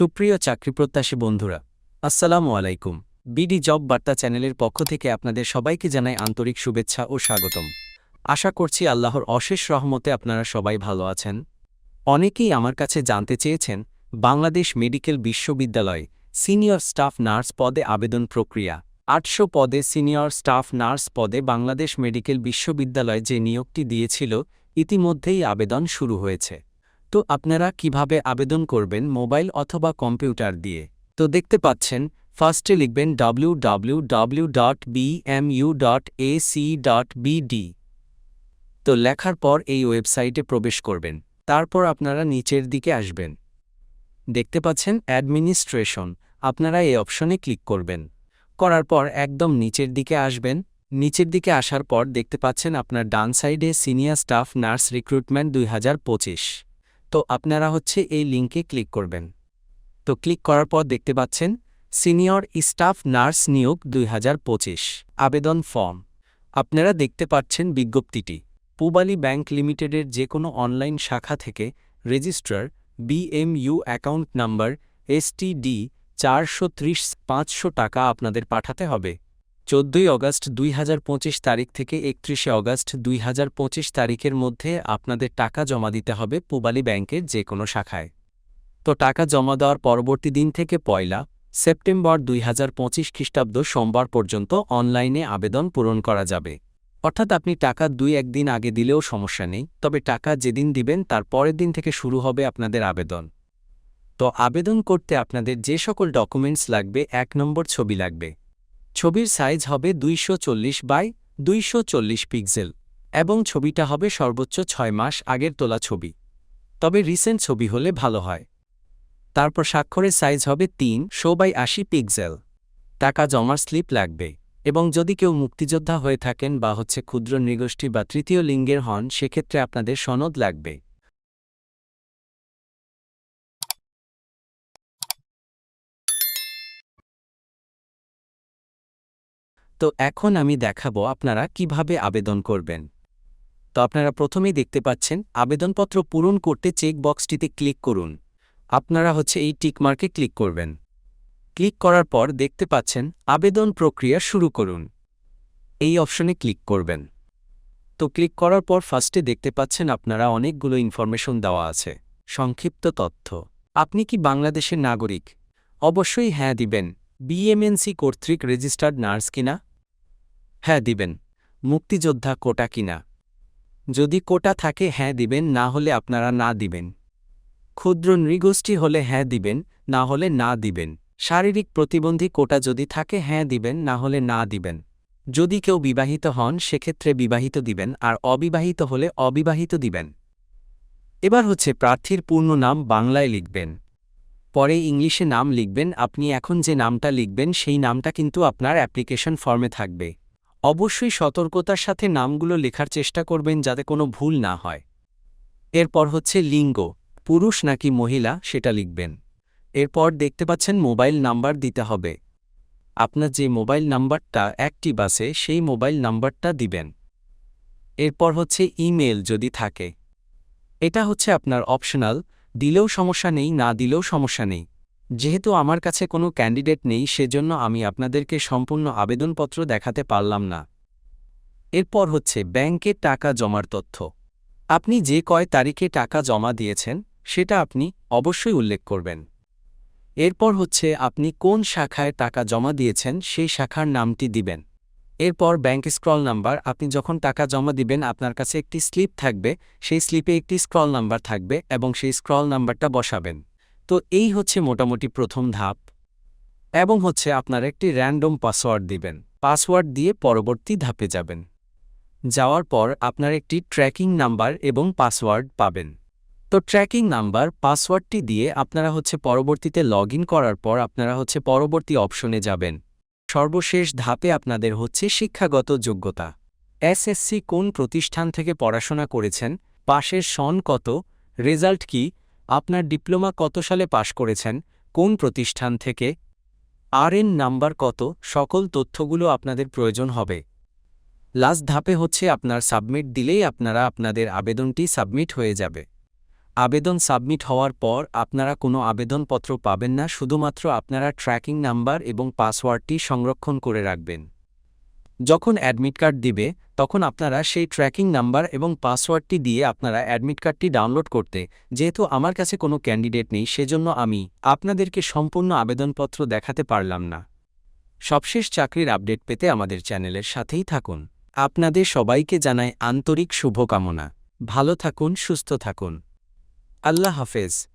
সুপ্রিয় চাকরিপ্রত্যাশী বন্ধুরা, আসসালামু আলাইকুম। বিডি জব বার্তা চ্যানেলের পক্ষ থেকে আপনাদের সবাইকে জানাই আন্তরিক শুভেচ্ছা ও স্বাগতম। আশা করছি আল্লাহর অশেষ রহমতে আপনারা সবাই ভালো আছেন। অনেকেই আমার কাছে জানতে চেয়েছেন, বাংলাদেশ মেডিকেল বিশ্ববিদ্যালয় সিনিয়র স্টাফ নার্স পদে আবেদন প্রক্রিয়া। আটশো পদে সিনিয়র স্টাফ নার্স পদে বাংলাদেশ মেডিকেল বিশ্ববিদ্যালয় যে নিয়োগটি দিয়েছিল, ইতিমধ্যেই আবেদন শুরু হয়েছে। তো আপনারা কীভাবে আবেদন করবেন মোবাইল অথবা কম্পিউটার দিয়ে? তো দেখতে পাচ্ছেন, ফার্স্টে লিখবেন www.bmu.ac.bd তো লেখার পর এই ওয়েবসাইটে প্রবেশ করবেন, তারপর আপনারা নিচের দিকে আসবেন। দেখতে পাচ্ছেন, অ্যাডমিনিস্ট্রেশন, আপনারা এই অপশনে ক্লিক করবেন। করার পর একদম নিচের দিকে আসবেন, নিচের দিকে আসার পর দেখতে পাচ্ছেন আপনার ডান সাইডে সিনিয়র স্টাফ নার্স রিক্রুটমেন্ট দুই হাজার পঁচিশ। তো আপনারা হচ্ছে এই লিঙ্কে ক্লিক করবেন। তো ক্লিক করার পর দেখতে পাচ্ছেন, সিনিয়র স্টাফ নার্স নিয়োগ দুই হাজার পঁচিশ, আবেদন ফর্ম। আপনারা দেখতে পাচ্ছেন বিজ্ঞপ্তিটি। পুবালি ব্যাংক লিমিটেডের যে কোনো অনলাইন শাখা থেকে registrar BMU account number STD চারশো টাকা আপনাদের পাঠাতে হবে। চোদ্দই অগস্ট দুই তারিখ থেকে একত্রিশে অগস্ট দুই তারিখের মধ্যে আপনাদের টাকা জমা দিতে হবে পুবালি ব্যাংকের যে কোনো শাখায়। তো টাকা জমা দেওয়ার পরবর্তী দিন থেকে পয়লা সেপ্টেম্বর দুই হাজার পঁচিশ খ্রিস্টাব্দ সোমবার পর্যন্ত অনলাইনে আবেদন পূরণ করা যাবে। অর্থাৎ আপনি টাকা দুই একদিন আগে দিলেও সমস্যা নেই, তবে টাকা যেদিন দিবেন তার পরের দিন থেকে শুরু হবে আপনাদের আবেদন। তো আবেদন করতে আপনাদের যে সকল ডকুমেন্টস লাগবে, এক নম্বর ছবি লাগবে। ছবির সাইজ হবে দুইশো চল্লিশ বাই দুইশো চল্লিশ পিক্সেল এবং ছবিটা হবে সর্বোচ্চ ছয় মাস আগের তোলা ছবি। তবে রিসেন্ট ছবি হলে ভালো হয়। তারপর স্বাক্ষরের সাইজ হবে তিন শো বাই আশি পিক্সেল। টাকা জমার স্লিপ লাগবে এবং যদি কেউ মুক্তিযোদ্ধা হয়ে থাকেন বা হচ্ছে ক্ষুদ্র নৃগোষ্ঠী বা তৃতীয় লিঙ্গের হন, সেক্ষেত্রে আপনাদের সনদ লাগবে। তো এখন আমি দেখাবো আপনারা কীভাবে আবেদন করবেন। তো আপনারা প্রথমেই দেখতে পাচ্ছেন, আবেদনপত্র পূরণ করতে চেক বক্সটিতে ক্লিক করুন। আপনারা হচ্ছে এই টিকমার্কে ক্লিক করবেন। ক্লিক করার পর দেখতে পাচ্ছেন, আবেদন প্রক্রিয়া শুরু করুন। এই অপশনে ক্লিক করবেন। তো ক্লিক করার পর ফার্স্টে দেখতে পাচ্ছেন, আপনারা অনেকগুলো ইনফরমেশন দেওয়া আছে। সংক্ষিপ্ত তথ্য। আপনি কি বাংলাদেশের নাগরিক? অবশ্যই হ্যাঁ দিবেন। বিএমএনসি কর্তৃক রেজিস্টার্ড নার্স কিনা? হ্যাঁ দিবেন। মুক্তিযোদ্ধা কোটা কিনা? যদি কোটা থাকে হ্যাঁ দিবেন, না হলে আপনারা না দিবেন। ক্ষুদ্র নৃগোষ্ঠী হলে হ্যাঁ দিবেন, না হলে না দিবেন। শারীরিক প্রতিবন্ধী কোটা যদি থাকে হ্যাঁ দিবেন, না হলে না দিবেন। যদি কেউ বিবাহিত হন, সেক্ষেত্রে বিবাহিত দিবেন, আর অবিবাহিত হলে অবিবাহিত দিবেন। এবার হচ্ছে প্রার্থীর পূর্ণ নাম বাংলায় লিখবেন। পরে ইংলিশে নাম লিখবেন, আপনি এখন যে নামটা লিখবেন, সেই নামটা কিন্তু আপনার অ্যাপ্লিকেশন ফর্মে থাকবে। অবশ্যই সতর্কতার সাথে নামগুলো লেখার চেষ্টা করবেন যাতে কোনো ভুল না হয়। এরপর হচ্ছে লিঙ্গ। পুরুষ নাকি মহিলা, সেটা লিখবেন। এরপর দেখতে পাচ্ছেন মোবাইল নাম্বার দিতে হবে। আপনার যে মোবাইল নাম্বারটা অ্যাক্টিভ আছে, সেই মোবাইল নাম্বারটা দিবেন। এরপর হচ্ছে ইমেল যদি থাকে। এটা হচ্ছে আপনার অপশনাল, দিলেও সমস্যা নেই, না দিলেও সমস্যা নেই। যেহেতু আমার কাছে কোনো ক্যান্ডিডেট নেই, সেজন্য আমি আপনাদেরকে সম্পূর্ণ আবেদনপত্র দেখাতে পারলাম না। এরপর হচ্ছে, ব্যাংকে টাকা জমার তথ্য। আপনি যে কয় তারিখে টাকা জমা দিয়েছেন, সেটা আপনি অবশ্যই উল্লেখ করবেন। এরপর হচ্ছে, আপনি কোন শাখায় টাকা জমা দিয়েছেন, সেই শাখার নামটি দিবেন। এরপর ব্যাংক স্ক্রল নাম্বার, আপনি যখন টাকা জমা দিবেন, আপনার কাছে একটি স্লিপ থাকবে, সেই স্লিপে একটি স্ক্রল নাম্বার থাকবে এবং সেই স্ক্রল নাম্বারটা বসাবেন। তো এই হচ্ছে মোটামুটি প্রথম ধাপ। এবং হচ্ছে আপনার একটি র্যান্ডম পাসওয়ার্ড দিবেন। পাসওয়ার্ড দিয়ে পরবর্তী ধাপে যাবেন। যাওয়ার পর আপনার একটি ট্র্যাকিং নাম্বার এবং পাসওয়ার্ড পাবেন। তো ট্র্যাকিং নাম্বার পাসওয়ার্ডটি দিয়ে আপনারা হচ্ছে পরবর্তীতে লগ করার পর আপনারা হচ্ছে পরবর্তী অপশনে যাবেন। সর্বশেষ ধাপে আপনাদের হচ্ছে শিক্ষাগত যোগ্যতা। এসএসসি কোন প্রতিষ্ঠান থেকে পড়াশোনা করেছেন? পাশের সন কত? রেজাল্ট কি? আপনার ডিপ্লোমা কত সালে পাশ করেছেন? কোন প্রতিষ্ঠান থেকে? আরএন নাম্বার কত? সকল তথ্যগুলো আপনাদের প্রয়োজন হবে। লাস্ট ধাপে হচ্ছে আপনার সাবমিট দিলেই আপনারা আপনাদের আবেদনটি সাবমিট হয়ে যাবে। আবেদন সাবমিট হওয়ার পর আপনারা কোনো আবেদনপত্র পাবেন না, শুধুমাত্র আপনারা ট্র্যাকিং নাম্বার এবং পাসওয়ার্ডটি সংরক্ষণ করে রাখবেন। যখন অ্যাডমিট কার্ড দিবে, তখন আপনারা সেই ট্র্যাকিং নাম্বার এবং পাসওয়ার্ডটি দিয়ে আপনারা অ্যাডমিট কার্ডটি ডাউনলোড করতে, যেহেতু আমার কাছে কোনো ক্যান্ডিডেট নেই, সেজন্য আমি আপনাদেরকে সম্পূর্ণ আবেদনপত্র দেখাতে পারলাম না। সবশেষ চাকরির আপডেট পেতে আমাদের চ্যানেলের সাথেই থাকুন। আপনাদের সবাইকে জানায় আন্তরিক শুভকামনা। ভালো থাকুন, সুস্থ থাকুন। আল্লাহ হাফেজ।